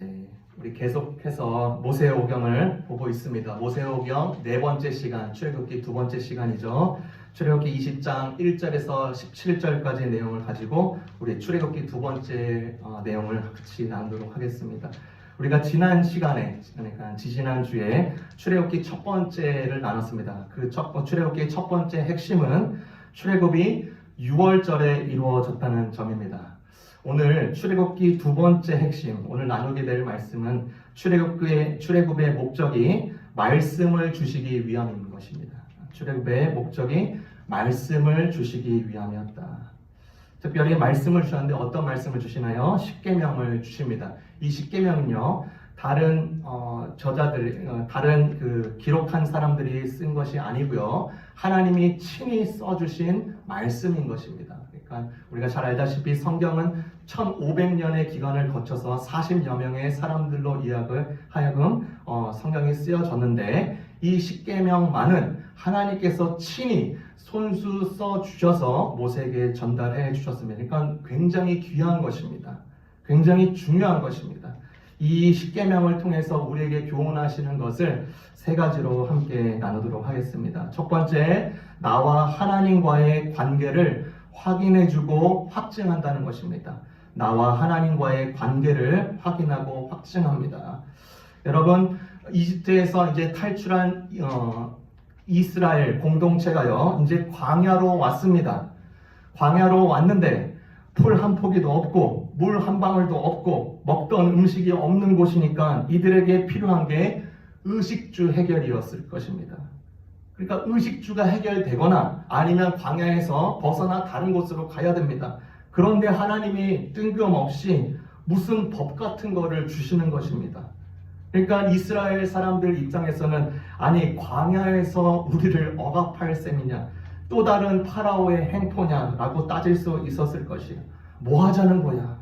네, 우리 계속해서 모세오경을 보고 있습니다. 모세오경 네 번째 시간, 출애굽기 두 번째 시간이죠. 출애굽기 20장 1절에서 17절까지의 내용을 가지고 우리 출애굽기 두 번째 어, 내용을 같이 나누도록 하겠습니다. 우리가 지난 시간에 그러니까 지지난 주에 출애굽기 첫 번째를 나눴습니다. 그 첫 출애굽기 첫 번째 핵심은 출애굽이 6월절에 이루어졌다는 점입니다. 오늘 출애굽기 두 번째 핵심, 오늘 나누게 될 말씀은 출애굽의 출애굽의 목적이 말씀을 주시기 위함인 것입니다. 출애굽의 목적이 말씀을 주시기 위함이었다. 특별히 말씀을 주셨는데 어떤 말씀을 주시나요? 십계명을 주십니다. 이 십계명은요. 다른 어, 저자들, 어, 다른 그 기록한 사람들이 쓴 것이 아니고요. 하나님이 친히 써주신 말씀인 것입니다. 그러니까 우리가 잘 알다시피 성경은 1500년의 기간을 거쳐서 40여 명의 사람들로 이야기를 하여금 어, 성경이 쓰여졌는데 이 십계명만은 하나님께서 친히 손수 써 주셔서 모세에게 전달해 주셨습니다. 그러니까 굉장히 귀한 것입니다. 굉장히 중요한 것입니다. 이 십계명을 통해서 우리에게 교훈하시는 것을 세 가지로 함께 나누도록 하겠습니다. 첫 번째, 나와 하나님과의 관계를 확인해주고 확증한다는 것입니다. 나와 하나님과의 관계를 확인하고 확증합니다. 여러분, 이집트에서 이제 탈출한 어, 이스라엘 공동체가요, 이제 광야로 왔습니다. 광야로 왔는데 풀 한 포기도 없고 물 한 방울도 없고 먹던 음식이 없는 곳이니까 이들에게 필요한 게 의식주 해결이었을 것입니다. 그러니까 의식주가 해결되거나 아니면 광야에서 벗어나 다른 곳으로 가야 됩니다. 그런데 하나님이 뜬금없이 무슨 법 같은 거를 주시는 것입니다. 그러니까 이스라엘 사람들 입장에서는 아니 광야에서 우리를 억압할 셈이냐 또 다른 파라오의 행포냐라고 따질 수 있었을 것이에요. 뭐 하자는 거야?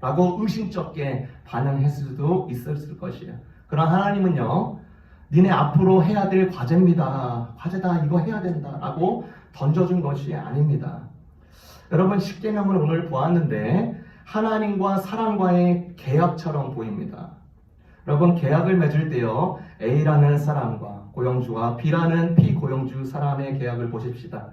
라고 의심쩍게 반응했을 수도 있었을 것이에요. 그러나 하나님은요, 니네 앞으로 해야 될 과제입니다. 과제다, 이거 해야 된다. 라고 던져준 것이 아닙니다. 여러분, 십계명을 오늘 보았는데, 하나님과 사람과의 계약처럼 보입니다. 여러분, 계약을 맺을 때요, A라는 사람과 고용주와 B라는 피고용주 사람의 계약을 보십시다.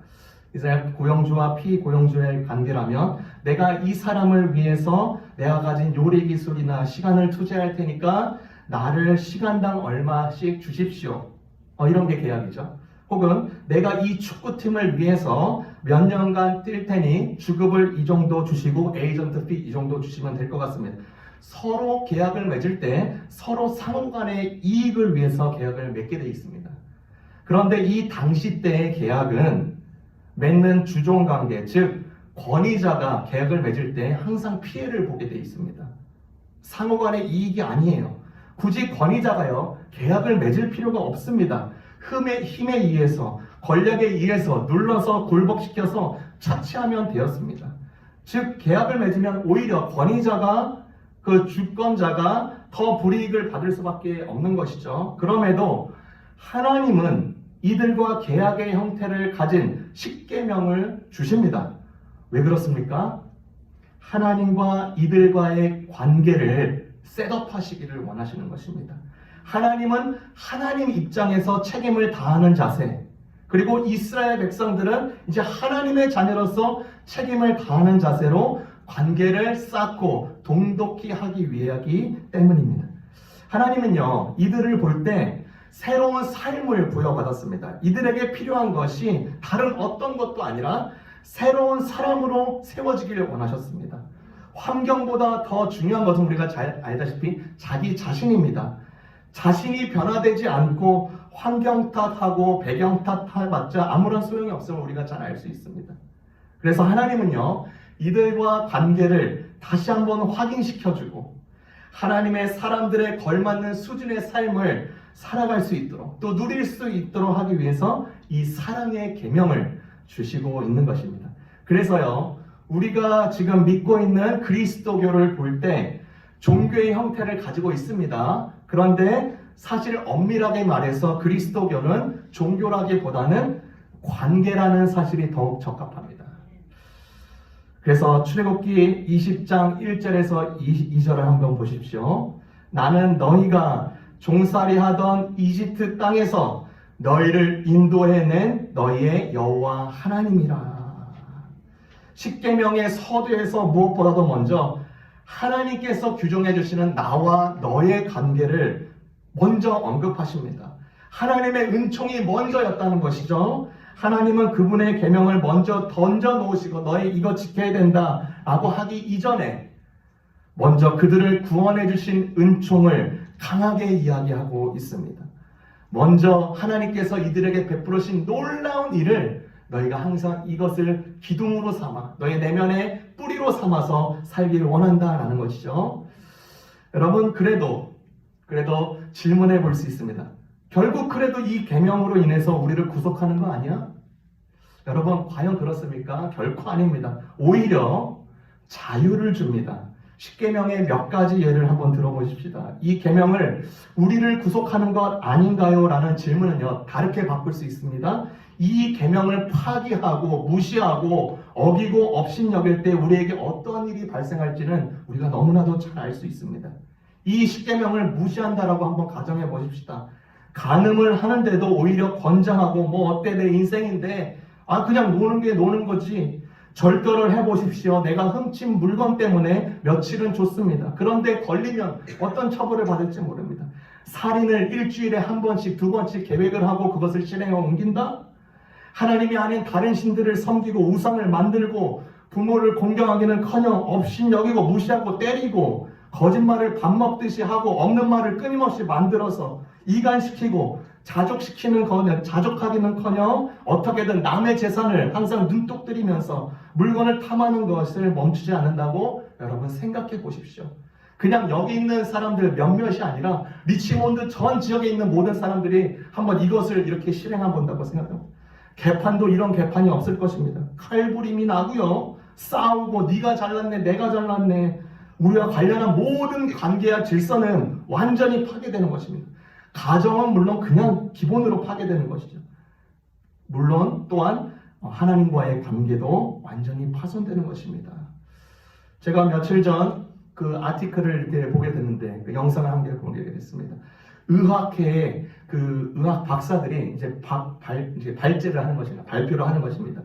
이제 고용주와 피고용주의 관계라면 내가 이 사람을 위해서 내가 가진 요리 기술이나 시간을 투자할 테니까 나를 시간당 얼마씩 주십시오. 어, 이런 게 계약이죠. 혹은 내가 이 축구팀을 위해서 몇 년간 뛸 테니 주급을 이 정도 주시고 에이전트 피 이 정도 주시면 될 것 같습니다. 서로 계약을 맺을 때 서로 상호 간의 이익을 위해서 계약을 맺게 되어 있습니다. 그런데 이 당시 때의 계약은 맺는 주종 관계, 즉 권위자가 계약을 맺을 때 항상 피해를 보게 돼 있습니다. 상호 간의 이익이 아니에요. 굳이 권위자가요 계약을 맺을 필요가 없습니다. 힘에 힘에 의해서 권력에 의해서 눌러서 굴복시켜서 차치하면 되었습니다. 즉 계약을 맺으면 오히려 권위자가 그 주권자가 더 불이익을 받을 수밖에 없는 것이죠. 그럼에도 하나님은 이들과 계약의 형태를 가진 십계명을 주십니다. 왜 그렇습니까? 하나님과 이들과의 관계를 셋업하시기를 원하시는 것입니다. 하나님은 하나님 입장에서 책임을 다하는 자세, 그리고 이스라엘 백성들은 이제 하나님의 자녀로서 책임을 다하는 자세로 관계를 쌓고 동독히 하기 위하기 때문입니다. 하나님은요, 이들을 볼 때 새로운 삶을 부여받았습니다. 이들에게 필요한 것이 다른 어떤 것도 아니라 새로운 사람으로 세워지기를 원하셨습니다. 환경보다 더 중요한 것은 우리가 잘 알다시피 자기 자신입니다. 자신이 변화되지 않고 환경 탓하고 배경 탓해봤자 아무런 소용이 없음을 우리가 잘 알 수 있습니다. 그래서 하나님은요, 이들과 관계를 다시 한번 확인시켜주고 하나님의 사람들의 걸맞는 수준의 삶을 살아갈 수 있도록 또 누릴 수 있도록 하기 위해서 이 사랑의 계명을 주시고 있는 것입니다. 그래서요, 우리가 지금 믿고 있는 그리스도교를 볼 때 종교의 형태를 가지고 있습니다. 그런데 사실 엄밀하게 말해서 그리스도교는 종교라기보다는 관계라는 사실이 더욱 적합합니다. 그래서 출애굽기 20장 1절에서 2절을 한번 보십시오. 나는 너희가 종살이 하던 이집트 땅에서 너희를 인도해낸 너희의 여호와 하나님이라. 십계명의 서두에서 무엇보다도 먼저 하나님께서 규정해 주시는 나와 너의 관계를 먼저 언급하십니다. 하나님의 은총이 먼저였다는 것이죠. 하나님은 그분의 계명을 먼저 던져 놓으시고 너희 이거 지켜야 된다라고 하기 이전에 먼저 그들을 구원해 주신 은총을 강하게 이야기하고 있습니다. 먼저 하나님께서 이들에게 베풀으신 놀라운 일을 너희가 항상 이것을 기둥으로 삼아 너희 내면의 뿌리로 삼아서 살기를 원한다라는 것이죠. 여러분 그래도 그래도 질문해 볼 수 있습니다. 결국 그래도 이 계명으로 인해서 우리를 구속하는 거 아니야? 여러분 과연 그렇습니까? 결코 아닙니다. 오히려 자유를 줍니다. 십계명의 몇 가지 예를 한번 들어보십시다. 이 계명을 우리를 구속하는 것 아닌가요? 라는 질문은요. 다르게 바꿀 수 있습니다. 이 계명을 파기하고 무시하고 어기고 업신여길 때 우리에게 어떤 일이 발생할지는 우리가 너무나도 잘 알 수 있습니다. 이 십계명을 무시한다라고 한번 가정해 보십시다. 간음을 하는데도 오히려 권장하고 뭐 어때 내 인생인데 아 그냥 노는 게 노는 거지 절도를 해보십시오. 내가 훔친 물건 때문에 며칠은 좋습니다. 그런데 걸리면 어떤 처벌을 받을지 모릅니다. 살인을 일주일에 한 번씩, 두 번씩 계획을 하고 그것을 실행에 옮긴다? 하나님이 아닌 다른 신들을 섬기고 우상을 만들고 부모를 공경하기는 커녕 없인 여기고 무시하고 때리고 거짓말을 밥 먹듯이 하고 없는 말을 끊임없이 만들어서 이간시키고 자족시키는 거는 자족하기는커녕 어떻게든 남의 재산을 항상 눈독 들이면서 물건을 탐하는 것을 멈추지 않는다고 여러분 생각해 보십시오. 그냥 여기 있는 사람들 몇몇이 아니라 리치몬드 전 지역에 있는 모든 사람들이 한번 이것을 이렇게 실행해 본다고 생각합니다. 개판도 이런 개판이 없을 것입니다. 칼부림이 나고요. 싸우고 네가 잘났네, 내가 잘났네. 우리와 관련한 모든 관계와 질서는 완전히 파괴되는 것입니다. 가정은 물론 그냥 기본으로 파괴되는 것이죠. 물론 또한 하나님과의 관계도 완전히 파손되는 것입니다. 제가 며칠 전 그 아티클을 이렇게 보게 됐는데 그 영상을 함께 보게 됐습니다. 의학회의 그 의학 박사들이 이제 박, 발, 이제 발제를 하는 것입니다. 발표를 하는 것입니다.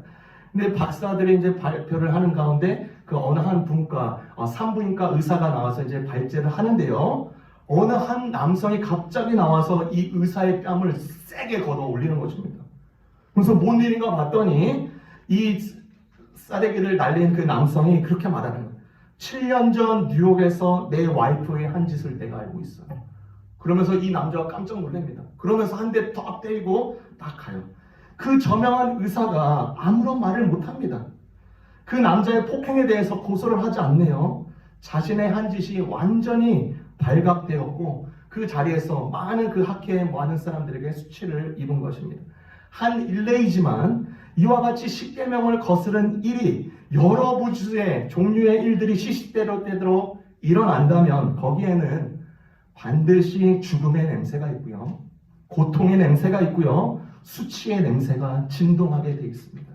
근데 박사들이 이제 발표를 하는 가운데 그 어느 한 분과 어, 산부인과 의사가 나와서 이제 발제를 하는데요. 어느 한 남성이 갑자기 나와서 이 의사의 뺨을 세게 걷어 올리는 것입니다. 그래서 뭔 일인가 봤더니 이 싸대기를 날린 그 남성이 그렇게 말하는 거예요. 7년 전 뉴욕에서 내 와이프의 한 짓을 내가 알고 있어요. 그러면서 이 남자가 깜짝 놀랍니다. 그러면서 한 대 턱 때리고 딱 가요. 그 저명한 의사가 아무런 말을 못 합니다. 그 남자의 폭행에 대해서 고소를 하지 않네요. 자신의 한 짓이 완전히 발각되었고 그 자리에서 많은 그 학회의 많은 사람들에게 수치를 입은 것입니다. 한 일례이지만 이와 같이 십계명을 거스른 일이 여러 부주의 종류의 일들이 시시때로 때로 일어난다면 거기에는 반드시 죽음의 냄새가 있고요. 고통의 냄새가 있고요. 수치의 냄새가 진동하게 되어 있습니다.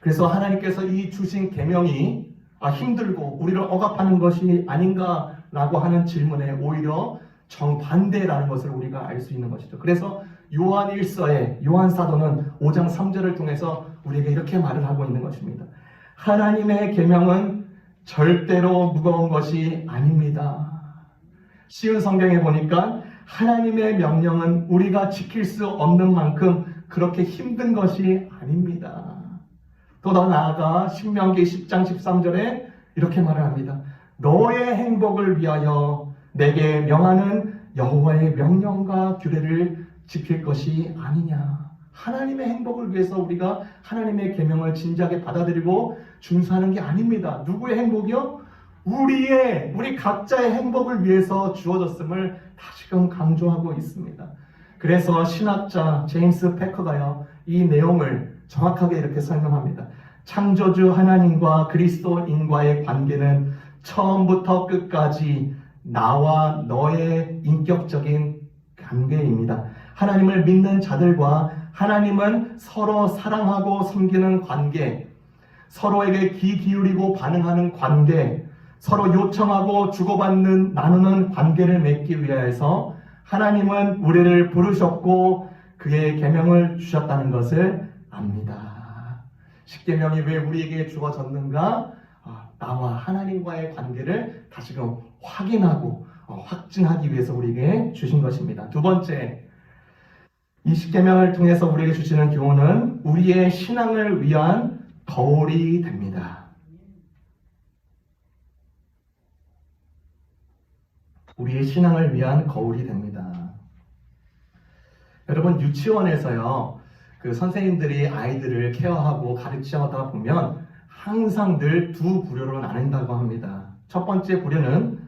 그래서 하나님께서 이 주신 계명이 아, 힘들고 우리를 억압하는 것이 아닌가라고 하는 질문에 오히려 정반대라는 것을 우리가 알 수 있는 것이죠. 그래서 요한 1서의 요한 사도는 5장 3절을 통해서 우리에게 이렇게 말을 하고 있는 것입니다. 하나님의 계명은 절대로 무거운 것이 아닙니다. 쉬운 성경에 보니까 하나님의 명령은 우리가 지킬 수 없는 만큼 그렇게 힘든 것이 아닙니다. 또 더 나아가 신명기 10장 13절에 이렇게 말을 합니다. 너의 행복을 위하여 내게 명하는 여호와의 명령과 규례를 지킬 것이 아니냐. 하나님의 행복을 위해서 우리가 하나님의 계명을 진지하게 받아들이고 준수하는 게 아닙니다. 누구의 행복이요? 우리의 우리 각자의 행복을 위해서 주어졌음을 다시금 강조하고 있습니다. 그래서 신학자 제임스 패커가요 이 내용을 정확하게 이렇게 설명합니다. 창조주 하나님과 그리스도인과의 관계는 처음부터 끝까지 나와 너의 인격적인 관계입니다. 하나님을 믿는 자들과 하나님은 서로 사랑하고 섬기는 관계, 서로에게 귀 기울이고 반응하는 관계, 서로 요청하고 주고받는 나누는 관계를 맺기 위하여서 하나님은 우리를 부르셨고 그의 계명을 주셨다는 것을 압니다. 십계명이 왜 우리에게 주어졌는가? 아, 나와 하나님과의 관계를 다시금 확인하고 어, 확증하기 위해서 우리에게 주신 것입니다. 두 번째, 이 십계명을 통해서 우리에게 주시는 교훈은 우리의 신앙을 위한 거울이 됩니다. 우리의 신앙을 위한 거울이 됩니다. 여러분 유치원에서요 그 선생님들이 아이들을 케어하고 가르치다 보면 항상 늘 두 부류로 나눈다고 합니다. 첫 번째 부류는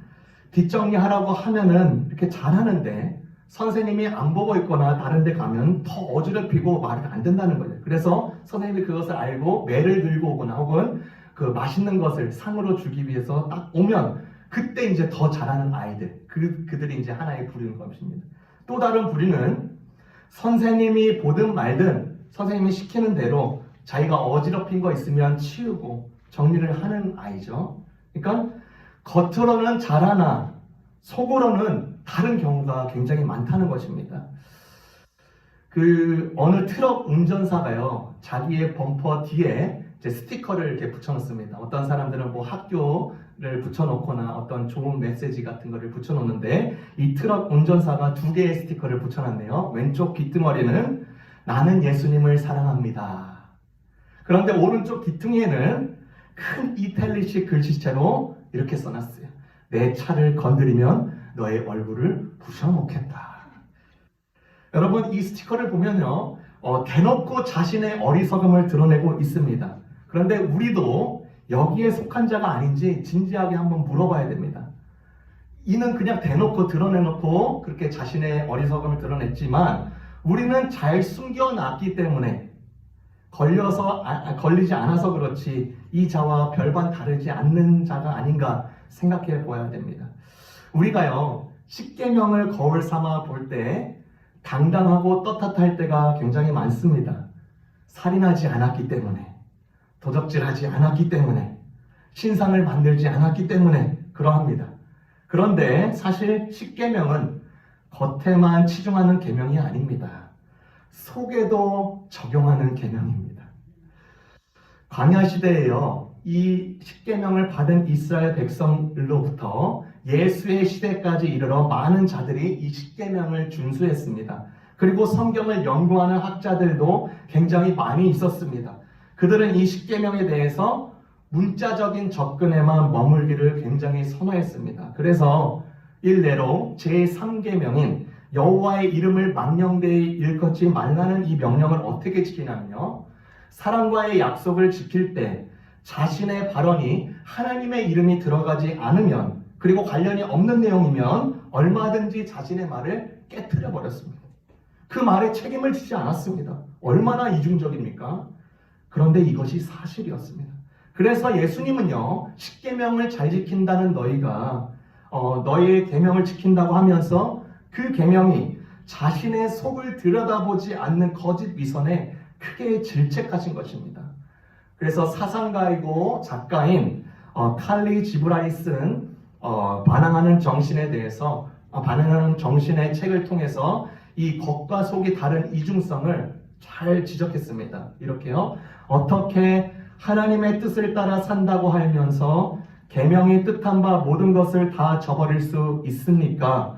뒷정리하라고 하면은 이렇게 잘하는데 선생님이 안 보고 있거나 다른 데 가면 더 어지럽히고 말이 안 된다는 거예요. 그래서 선생님이 그것을 알고 매를 들고 오거나 혹은 그 맛있는 것을 상으로 주기 위해서 딱 오면 그때 이제 더 잘하는 아이들 그, 그들이 이제 하나의 부류인 것입니다. 또 다른 부류는 선생님이 보든 말든 선생님이 시키는 대로 자기가 어지럽힌 거 있으면 치우고 정리를 하는 아이죠. 그러니까 겉으로는 잘하나 속으로는 다른 경우가 굉장히 많다는 것입니다. 그 어느 트럭 운전사가요 자기의 범퍼 뒤에 이제 스티커를 이렇게 붙여놓습니다. 어떤 사람들은 뭐 학교를 붙여놓거나 어떤 좋은 메시지 같은 거를 붙여놓는데 이 트럭 운전사가 두 개의 스티커를 붙여놨네요. 왼쪽 귓등어리는 나는 예수님을 사랑합니다. 그런데 오른쪽 귀퉁이에는 큰 이탈리식 글씨체로 이렇게 써놨어요. 내 차를 건드리면 너의 얼굴을 부셔놓겠다. 여러분 이 스티커를 보면요 어, 대놓고 자신의 어리석음을 드러내고 있습니다. 그런데 우리도 여기에 속한 자가 아닌지 진지하게 한번 물어봐야 됩니다. 이는 그냥 대놓고 드러내놓고 그렇게 자신의 어리석음을 드러냈지만 우리는 잘 숨겨놨기 때문에 걸려서 아, 아, 걸리지 않아서 그렇지 이 자와 별반 다르지 않는 자가 아닌가 생각해 보아야 됩니다. 우리가요 십계명을 거울 삼아 볼 때 당당하고 떳떳할 때가 굉장히 많습니다. 살인하지 않았기 때문에 도적질하지 않았기 때문에 신상을 만들지 않았기 때문에 그러합니다. 그런데 사실 십계명은 겉에만 치중하는 계명이 아닙니다. 속에도 적용하는 계명입니다. 광야 시대에요. 이 십계명을 받은 이스라엘 백성들로부터 예수의 시대까지 이르러 많은 자들이 이 십계명을 준수했습니다. 그리고 성경을 연구하는 학자들도 굉장히 많이 있었습니다. 그들은 이 십계명에 대해서 문자적인 접근에만 머물기를 굉장히 선호했습니다. 그래서 일례로 제3계명인 여호와의 이름을 망령되이 일컫지 말라는 이 명령을 어떻게 지키냐면요. 사람과의 약속을 지킬 때 자신의 발언이 하나님의 이름이 들어가지 않으면 그리고 관련이 없는 내용이면 얼마든지 자신의 말을 깨뜨려 버렸습니다. 그 말에 책임을 지지 않았습니다. 얼마나 이중적입니까? 그런데 이것이 사실이었습니다. 그래서 예수님은요 십계명을 잘 지킨다는 너희가 어, 너희의 계명을 지킨다고 하면서 그 계명이 자신의 속을 들여다보지 않는 거짓 위선에 크게 질책하신 것입니다. 그래서 사상가이고 작가인 어, 칼리 지브라이 쓴 어, 반항하는 정신에 대해서 어, 반항하는 정신의 책을 통해서 이 겉과 속이 다른 이중성을 잘 지적했습니다. 이렇게요. 어떻게 하나님의 뜻을 따라 산다고 하면서 계명이 뜻한 바 모든 것을 다 저버릴 수 있습니까?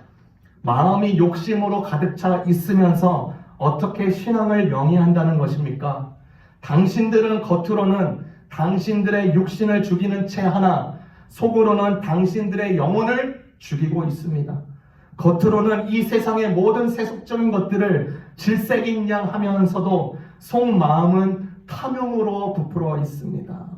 마음이 욕심으로 가득 차 있으면서 어떻게 신앙을 영위한다는 것입니까? 당신들은 겉으로는 당신들의 육신을 죽이는 채 하나 속으로는 당신들의 영혼을 죽이고 있습니다. 겉으로는 이 세상의 모든 세속적인 것들을 질색인 양 하면서도 속마음은 탐욕으로 부풀어 있습니다.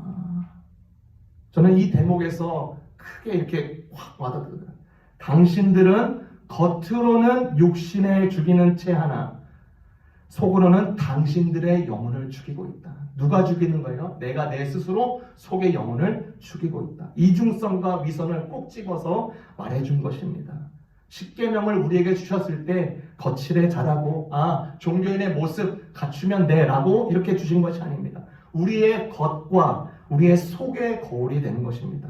저는 이 대목에서 크게 이렇게 확 와닿거든요. 당신들은 겉으로는 육신에 죽이는 채 하나, 속으로는 당신들의 영혼을 죽이고 있다. 누가 죽이는 거예요? 내가 내 스스로 속의 영혼을 죽이고 있다. 이중성과 위선을 꼭 집어서 말해준 것입니다. 십계명을 우리에게 주셨을 때 거칠에 잘하고 아 종교인의 모습 갖추면 돼라고 이렇게 주신 것이 아닙니다. 우리의 겉과 우리의 속의 거울이 되는 것입니다.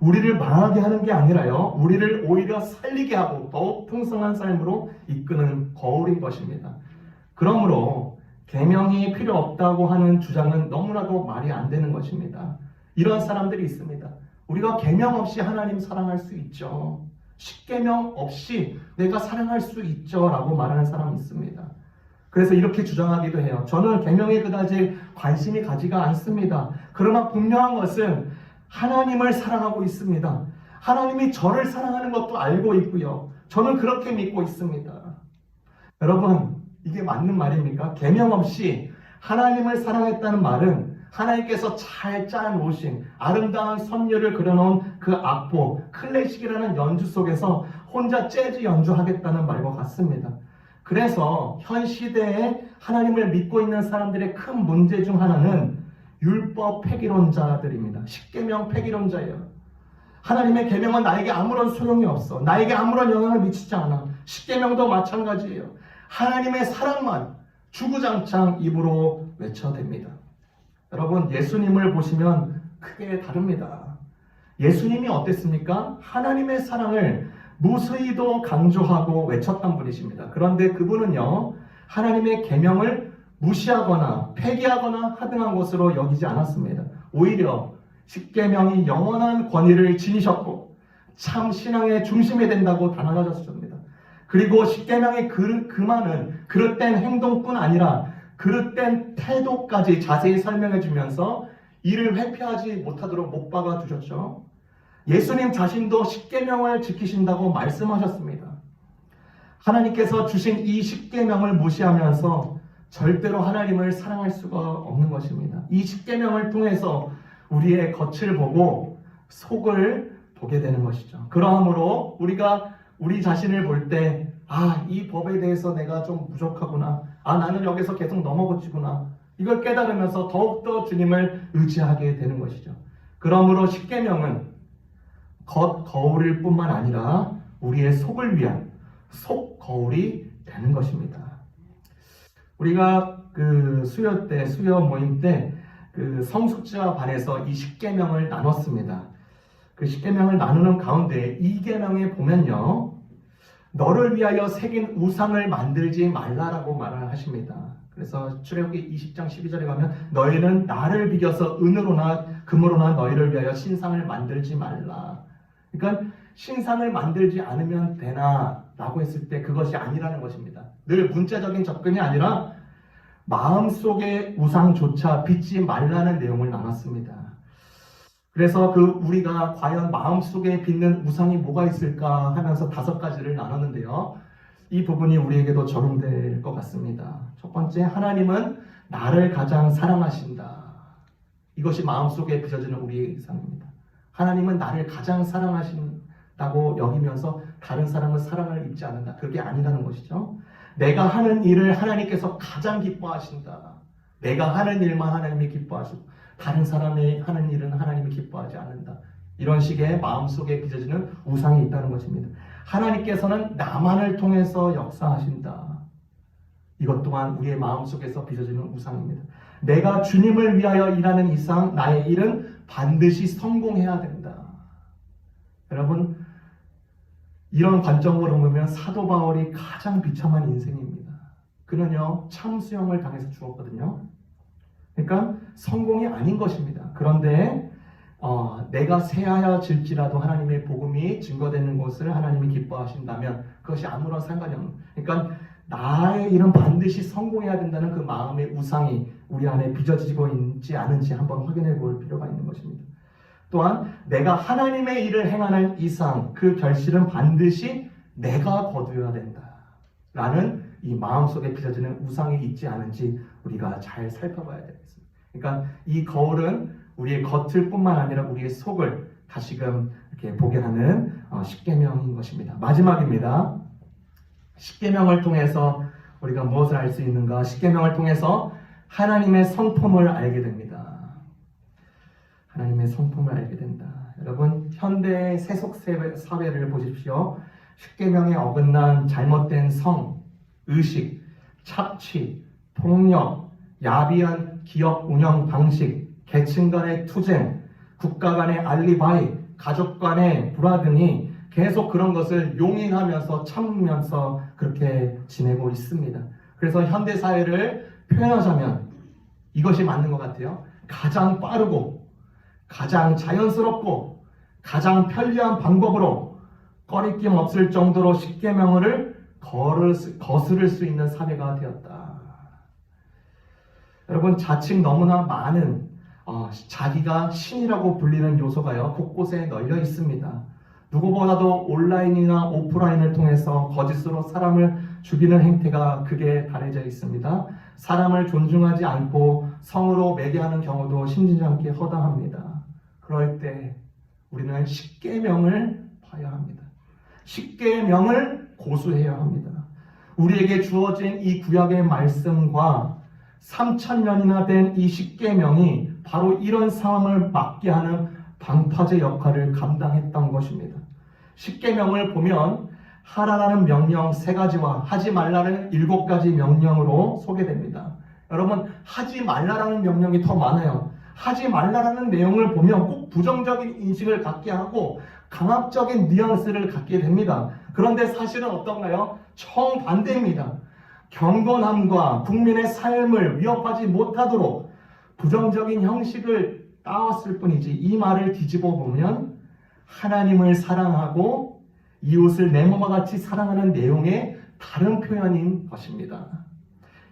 우리를 망하게 하는 게 아니라요. 우리를 오히려 살리게 하고 더욱 풍성한 삶으로 이끄는 거울인 것입니다. 그러므로 계명이 필요 없다고 하는 주장은 너무나도 말이 안 되는 것입니다. 이런 사람들이 있습니다. 우리가 계명 없이 하나님 사랑할 수 있죠. 십계명 없이 내가 사랑할 수 있죠라고 말하는 사람이 있습니다. 그래서 이렇게 주장하기도 해요. 저는 계명에 그다지 관심이 가지가 않습니다. 그러나 분명한 것은 하나님을 사랑하고 있습니다. 하나님이 저를 사랑하는 것도 알고 있고요. 저는 그렇게 믿고 있습니다. 여러분, 이게 맞는 말입니까? 계명 없이 하나님을 사랑했다는 말은 하나님께서 잘 짜놓으신 아름다운 선율을 그려놓은 그 악보, 클래식이라는 연주 속에서 혼자 재즈 연주하겠다는 말과 같습니다. 그래서 현 시대에 하나님을 믿고 있는 사람들의 큰 문제 중 하나는 율법 폐기론자들입니다. 십계명 폐기론자예요. 하나님의 계명은 나에게 아무런 소용이 없어. 나에게 아무런 영향을 미치지 않아. 십계명도 마찬가지예요. 하나님의 사랑만 주구장창 입으로 외쳐댑니다. 여러분 예수님을 보시면 크게 다릅니다. 예수님이 어땠습니까? 하나님의 사랑을 무수히도 강조하고 외쳤던 분이십니다. 그런데 그분은요 하나님의 계명을 무시하거나 폐기하거나 하등한 것으로 여기지 않았습니다. 오히려 십계명이 영원한 권위를 지니셨고 참 신앙의 중심이 된다고 단언하셨습니다. 그리고 십계명의 그, 그 많은 그릇된 행동뿐 아니라 그릇된 태도까지 자세히 설명해 주면서 이를 회피하지 못하도록 못 박아 두셨죠. 예수님 자신도 십계명을 지키신다고 말씀하셨습니다. 하나님께서 주신 이 십계명을 무시하면서 절대로 하나님을 사랑할 수가 없는 것입니다. 이 십계명을 통해서 우리의 겉을 보고 속을 보게 되는 것이죠. 그러므로 우리가 우리 자신을 볼 때, 아, 이 법에 대해서 내가 좀 부족하구나. 아, 나는 여기서 계속 넘어고치구나. 이걸 깨달으면서 더욱더 주님을 의지하게 되는 것이죠. 그러므로 십계명은 겉 거울일 뿐만 아니라 우리의 속을 위한 속 거울이 되는 것입니다. 우리가 그 수요 때 수요 모임 때 그 성숙지와 반에서 이 십계명을 나눴습니다. 그 십계명을 나누는 가운데 이 계명에 보면요. 너를 위하여 새긴 우상을 만들지 말라라고 말을 하십니다. 그래서 출애굽기 20장 12절에 가면 너희는 나를 비겨서 은으로나 금으로나 너희를 위하여 신상을 만들지 말라. 그러니까 신상을 만들지 않으면 되나라고 했을 때 그것이 아니라는 것입니다. 늘 문자적인 접근이 아니라 마음속의 우상조차 빚지 말라는 내용을 나눴습니다. 그래서 그 우리가 과연 마음속에 빚는 우상이 뭐가 있을까 하면서 다섯 가지를 나눴는데요. 이 부분이 우리에게도 적용될 것 같습니다. 첫 번째, 하나님은 나를 가장 사랑하신다. 이것이 마음속에 빚어지는 우리의 이상입니다. 하나님은 나를 가장 사랑하신다고 여기면서 다른 사람은 사랑을 입지 않는다. 그게 아니라는 것이죠. 내가 하는 일을 하나님께서 가장 기뻐하신다. 내가 하는 일만 하나님이 기뻐하시고 다른 사람이 하는 일은 하나님이 기뻐하지 않는다. 이런 식의 마음속에 빚어지는 우상이 있다는 것입니다. 하나님께서는 나만을 통해서 역사하신다. 이것 또한 우리의 마음속에서 빚어지는 우상입니다. 내가 주님을 위하여 일하는 이상 나의 일은 반드시 성공해야 된다. 여러분 이런 관점으로 보면 사도 바울이 가장 비참한 인생입니다. 그는요 참수형을 당해서 죽었거든요. 그러니까 성공이 아닌 것입니다. 그런데 어, 내가 새하여질지라도 하나님의 복음이 증거되는 것을 하나님이 기뻐하신다면 그것이 아무런 상관이 없는. 그러니까 나의 일은 반드시 성공해야 된다는 그 마음의 우상이 우리 안에 빚어지고 있지 않은지 한번 확인해 볼 필요가 있는 것입니다. 또한 내가 하나님의 일을 행하는 이상 그 결실은 반드시 내가 거두어야 된다. 라는 이 마음속에 빚어지는 우상이 있지 않은지 우리가 잘 살펴봐야 되겠습니다. 그러니까 이 거울은 우리의 겉을 뿐만 아니라 우리의 속을 다시금 이렇게 보게 하는 어, 십계명인 것입니다. 마지막입니다. 십계명을 통해서 우리가 무엇을 알 수 있는가? 십계명을 통해서 하나님의 성품을 알게 됩니다. 하나님의 성품을 알게 된다. 여러분 현대 세속 사회를 보십시오. 십계명에 어긋난 잘못된 성, 의식, 착취, 폭력, 야비한 기업 운영 방식, 계층 간의 투쟁, 국가 간의 알리바이, 가족 간의 불화 등이 계속 그런 것을 용인하면서 참으면서 그렇게 지내고 있습니다. 그래서 현대 사회를 표현하자면 이것이 맞는 것 같아요. 가장 빠르고 가장 자연스럽고 가장 편리한 방법으로 꺼리낌 없을 정도로 십계명을 수- 거스를 수 있는 사회가 되었다. 여러분 자칫 너무나 많은 어, 자기가 신이라고 불리는 요소가요 곳곳에 널려 있습니다. 누구보다도 온라인이나 오프라인을 통해서 거짓으로 사람을 죽이는 행태가 극에 달해져 있습니다. 사람을 존중하지 않고 성으로 매개하는 경우도 심진찮게 허다합니다. 그럴 때 우리는 십계명을 봐야 합니다. 십계명을 고수해야 합니다. 우리에게 주어진 이 구약의 말씀과 3천년이나 된 이 십계명이 바로 이런 상황을 막게 하는 방파제 역할을 감당했던 것입니다. 십계명을 보면 하라라는 명령 세 가지와 하지 말라는 일곱 가지 명령으로 소개됩니다. 여러분 하지 말라라는 명령이 더 많아요. 하지 말라라는 내용을 보면 꼭 부정적인 인식을 갖게 하고 강압적인 뉘앙스를 갖게 됩니다. 그런데 사실은 어떤가요? 정반대입니다. 경건함과 국민의 삶을 위협하지 못하도록 부정적인 형식을 따왔을 뿐이지 이 말을 뒤집어 보면 하나님을 사랑하고 이웃을 내 몸과 같이 사랑하는 내용의 다른 표현인 것입니다.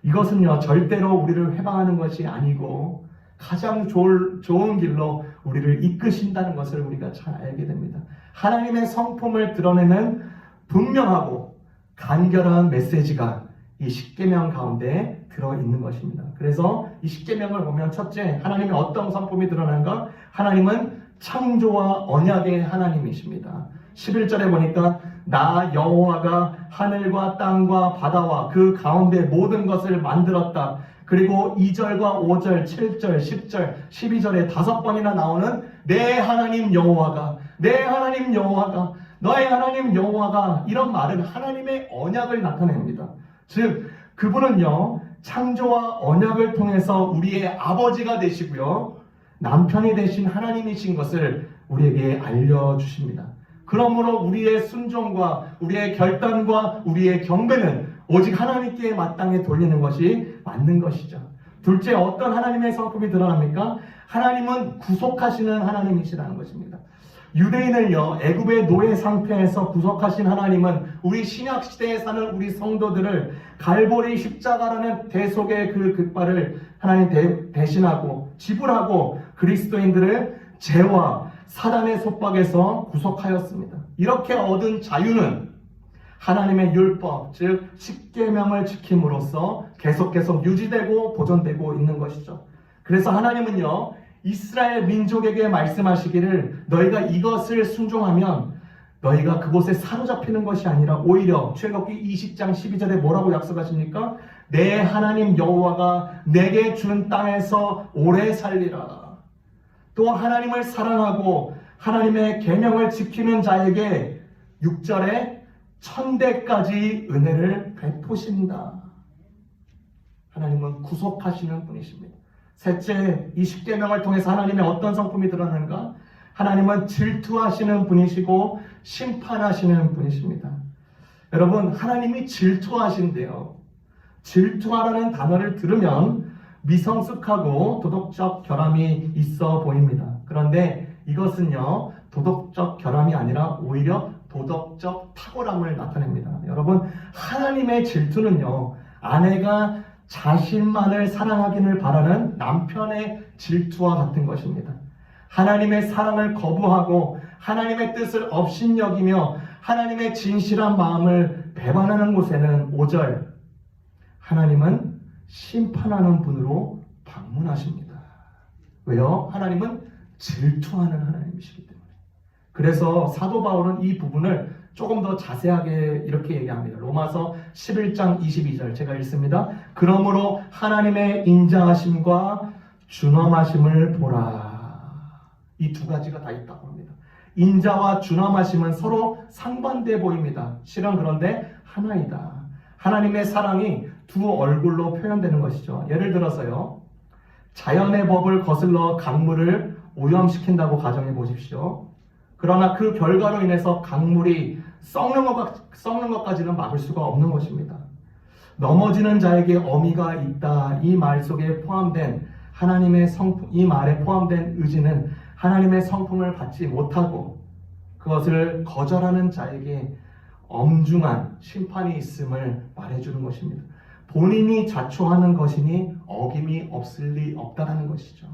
이것은요 절대로 우리를 해방하는 것이 아니고 가장 좋을, 좋은 길로 우리를 이끄신다는 것을 우리가 잘 알게 됩니다. 하나님의 성품을 드러내는 분명하고 간결한 메시지가 이 십계명 가운데 들어 있는 것입니다. 그래서 이 십계명을 보면 첫째 하나님의 어떤 성품이 드러난가? 하나님은 창조와 언약의 하나님이십니다. 11절에 보니까 나 여호와가 하늘과 땅과 바다와 그 가운데 모든 것을 만들었다. 그리고 2절과 5절, 7절, 10절, 12절에 다섯 번이나 나오는 내 하나님 여호와가 내 하나님 여호와가 너의 하나님 여호와가 이런 말은 하나님의 언약을 나타냅니다. 즉 그분은요 창조와 언약을 통해서 우리의 아버지가 되시고요 남편이 되신 하나님이신 것을 우리에게 알려주십니다. 그러므로 우리의 순종과 우리의 결단과 우리의 경배는 오직 하나님께 마땅히 돌리는 것이 맞는 것이죠. 둘째 어떤 하나님의 성품이 드러납니까? 하나님은 구속하시는 하나님이시라는 것입니다. 유대인을요 애굽의 노예 상태에서 구속하신 하나님은 우리 신약 시대에 사는 우리 성도들을 갈보리 십자가라는 대속의 그 극발을 하나님 대, 대신하고 지불하고 그리스도인들을 죄와 사단의 속박에서 구속하였습니다. 이렇게 얻은 자유는 하나님의 율법, 즉 십계명을 지킴으로써 계속 계속 유지되고 보존되고 있는 것이죠. 그래서 하나님은요 이스라엘 민족에게 말씀하시기를 너희가 이것을 순종하면 너희가 그곳에 사로잡히는 것이 아니라 오히려 출애굽기 20장 12절에 뭐라고 약속하십니까? 내 하나님 여호와가 내게 준 땅에서 오래 살리라. 또 하나님을 사랑하고 하나님의 계명을 지키는 자에게 6절에 천대까지 은혜를 베푸신다. 하나님은 구속하시는 분이십니다. 셋째, 이 십계명을 통해서 하나님의 어떤 성품이 드러나는가? 하나님은 질투하시는 분이시고 심판하시는 분이십니다. 여러분, 하나님이 질투하신대요. 질투하라는 단어를 들으면 미성숙하고 도덕적 결함이 있어 보입니다. 그런데 이것은요, 도덕적 결함이 아니라 오히려 도덕적 탁월함을 나타냅니다. 여러분, 하나님의 질투는요, 아내가 자신만을 사랑하기를 바라는 남편의 질투와 같은 것입니다. 하나님의 사랑을 거부하고 하나님의 뜻을 업신여기며 하나님의 진실한 마음을 배반하는 곳에는 5절 하나님은 심판하는 분으로 방문하십니다. 왜요? 하나님은 질투하는 하나님이시기 때문에. 그래서 사도 바울은 이 부분을 조금 더 자세하게 이렇게 얘기합니다. 로마서 11장 22절 제가 읽습니다. 그러므로 하나님의 인자하심과 준엄하심을 보라. 이 두 가지가 다 있다고 합니다. 인자와 준엄하심은 서로 상반돼 보입니다. 실은 그런데 하나이다. 하나님의 사랑이 두 얼굴로 표현되는 것이죠. 예를 들어서요. 자연의 법을 거슬러 강물을 오염시킨다고 가정해 보십시오. 그러나 그 결과로 인해서 강물이 썩는, 것, 썩는 것까지는 막을 수가 없는 것입니다. 넘어지는 자에게 어미가 있다. 이 말 속에 포함된 하나님의 성품, 이 말에 포함된 의지는 하나님의 성품을 받지 못하고 그것을 거절하는 자에게 엄중한 심판이 있음을 말해주는 것입니다. 본인이 자초하는 것이니 어김이 없을 리 없다라는 것이죠.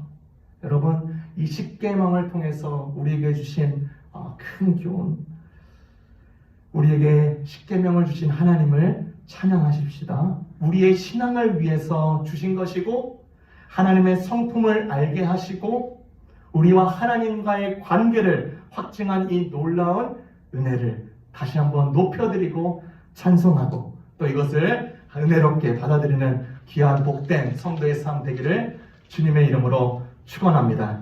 여러분, 이 십계명을 통해서 우리에게 주신 어, 큰 교훈, 우리에게 십계명을 주신 하나님을 찬양하십시다. 우리의 신앙을 위해서 주신 것이고 하나님의 성품을 알게 하시고 우리와 하나님과의 관계를 확증한 이 놀라운 은혜를 다시 한번 높여드리고 찬송하고 또 이것을 은혜롭게 받아들이는 귀한 복된 성도의 삶 되기를 주님의 이름으로 축원합니다.